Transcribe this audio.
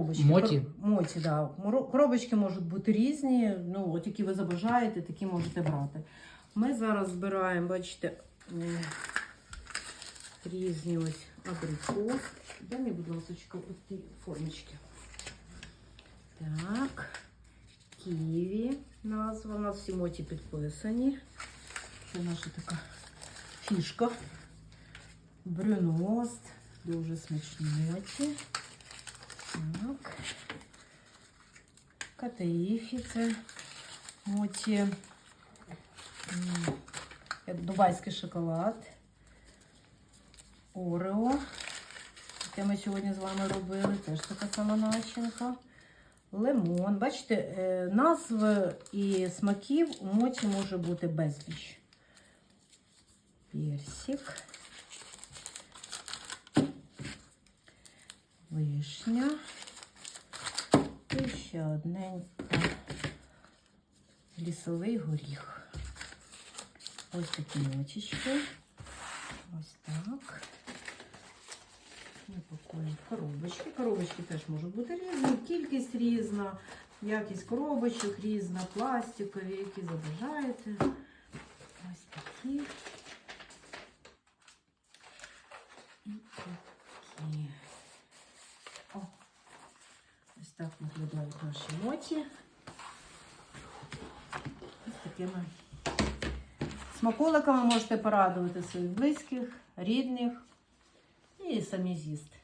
Коробочки, Моті? кор- Моті, да. Моро- Коробочки можуть бути різні. Ну, от які ви забажаєте, такі можете брати. Ми зараз збираємо, бачите, м, різні ось абрикос. Дай мені, будь ласка, ті формочки. Так. Ківі назва. У нас всі моті підписані. Це наша така фішка. Брюност. Дуже смачні моті. Так. Катаїфі це моті. Дубайський шоколад. Орео. Яке ми сьогодні з вами робили. Теж така сама начинка. Лимон. Бачите, е, назв і смаків у моті може бути безліч. Персик. Вишня. Ще одненька лісовий горіх. Ось такі ночечки. Ось так. Ми пакуємо в коробочки. Коробочки теж можуть бути різні, кількість різна, якість коробочок різна, пластикові, які забажаєте. Ось такі. І такі. О, ось так виглядають наші моті. Ось такими смаколиками можете порадувати своїх близьких, рідних і самі з'їсти.